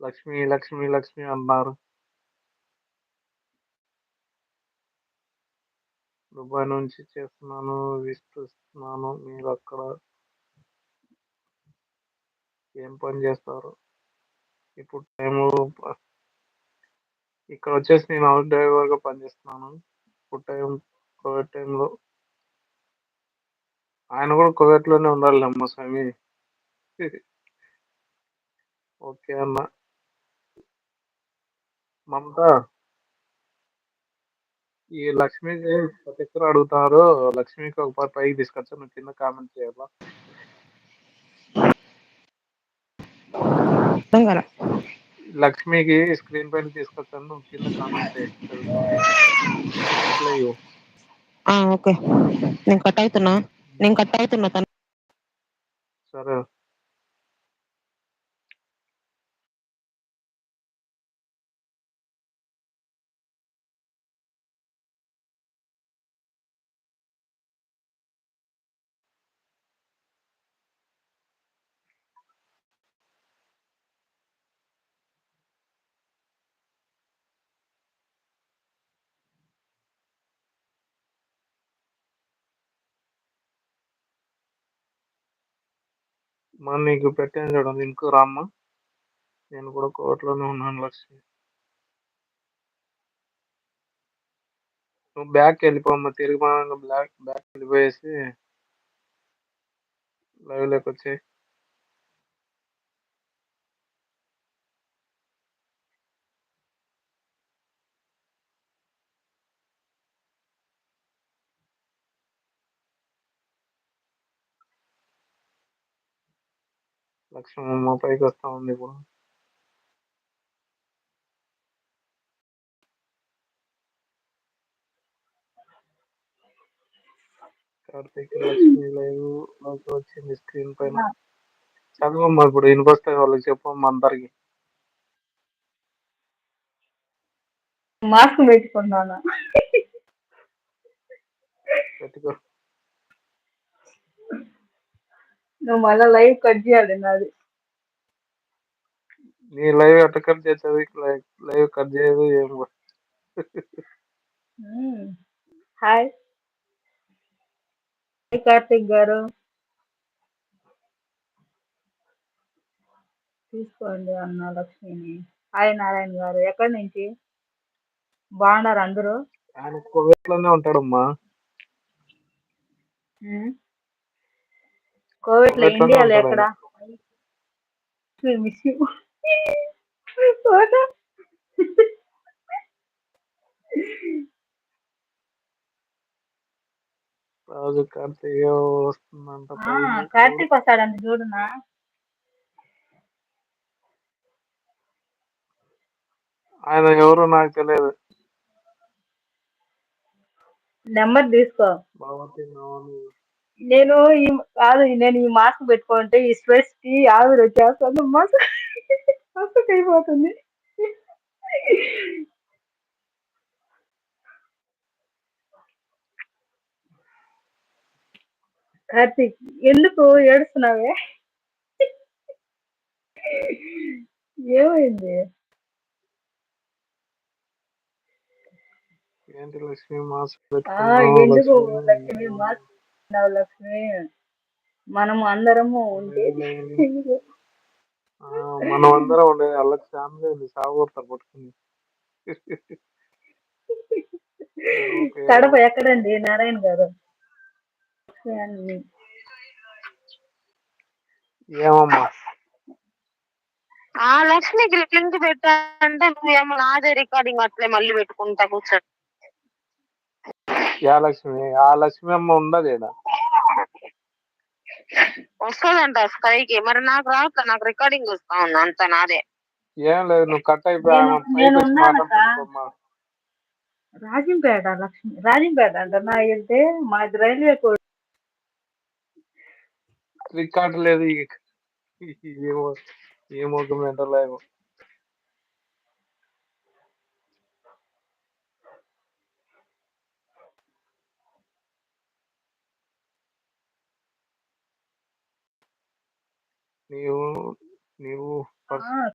లక్ష్మి లక్ష్మి లక్ష్మి అన్నారు దుబాయ్ నుంచి చేస్తున్నాను విస్తున్నాను మీరు అక్కడ ఏం పని చేస్తారు? ఇప్పుడు టైము ఇక్కడ వచ్చేసి నేను హౌస్ డ్రైవర్గా పనిచేస్తున్నాను. ఇప్పుడు టైం కోవిడ్ టైంలో ఆయన కూడా కోవిడ్లోనే ఉండాలి అమ్మ స్వామి. ఓకే అన్న. మమత ఈ లక్ష్మికి ప్రతి ఒక్కరు అడుగుతారు. లక్ష్మికి ఒక పాట పైకి తీసుకొచ్చా? నువ్వు కింద కామెంట్ చేయాలా లక్ష్మికి స్క్రీన్ పైన తీసుకొచ్చాను నువ్వు కింద కామెంట్ చేయి. చదువుతాను రిప్లై ఇవ్వు ఆ, ఓకే. నేను కట్ అవుతున్నా. నేను కట్ అవుతున్నా. తను సరే. మా నీకు పెట్టాను చూడండి ఇంకో రామ్మ. నేను కూడా కోర్టులోనే ఉన్నాను లక్ష్మి. నువ్వు బ్యాక్ వెళ్ళిపోమ్మా. తిరిగి మనం బ్లాక్ బ్యాక్ వెళ్ళిపోయేసి లైవ్లోకి వచ్చాయి. లక్ష్మి మా పైకి వస్తా ఉంది ఇప్పుడు. కార్తీక్ లక్ష్మి లైవ్లోకి వచ్చింది స్క్రీన్ పైన. చదవమ్మా ఇప్పుడు వినిపిస్తాయి వాళ్ళకి చెప్పమ్మా అందరికి. మాస్క్ పెట్టుకున్నాను పెట్టుకో. నువ్వు మళ్ళా లైవ్ కట్ చేయాలి నాది. నీ లైవ్ ఎట్ట కట్ చేసేది లైవ్ కట్ చేయదు ఏం. హాయ్ హాయ్ కార్తిక్ గారు. తీసుకోండి అన్న లక్ష్మిని. హాయ్ నారాయణ గారు. ఎక్కడి నుంచి? బాగున్నారు అందరూ? ఆయన కువైట్లోనే ఉంటాడమ్మా. మ్మ్. కోవిడ్లో ఇండియాలో ఎక్కడ? రాజు కార్తీక్ వస్తుందంట కార్తీక్ వస్తాడంట చూడునా? ఆయన ఎవరో నాకు తెలియదు. నెంబర్ తీసుకో. నేను ఈ కాదు నేను ఈ మాస్క్ పెట్టుకుంటే ఈ స్ట్రెస్కి ఆవిరి వచ్చేస్తాను మాస్క్ మాస్క్ అయిపోతుంది. కార్తీక్ ఎందుకు ఏడుస్తున్నావే? ఏమైంది? ఏంటి లక్ష్మి మాస్క్ ఎందుకు లక్ష్మి? మాస్క్ లక్ష్మి మనము అందరము ఉంటే ఆ, మనం అందరం ఉండే వాళ్ళకి ఫ్యామిలీ ఉంది సాగుతారు పట్టుకుని. కడప ఎక్కడండి? నారాయణ గారు. ఏమమ్మా? ఆ లక్ష్మికి లింక్ పెట్టాలంటే నువ్వేమో నాదే రికార్డింగ్ అట్లే మళ్ళీ పెట్టుకుంటా కూర్చో. యా లక్ష్మి ఆ లక్ష్మి అమ్మ ఉండదు వస్తుందంట స్కైకి మరి నాకు రాక నాకు రికార్డింగ్ వస్తా ఉంది అంత నాదే ఏం లేదు నువ్వు కట్ అయిపోయి రాజంపేట లక్ష్మి రాజంపేట అంట నా వెళ్తే మాది రైల్వే కోడ్ రికార్డు లేదు. ఏమో ఏమో ఒక మెంటల్ ఏమో ನೀವು ನೀವು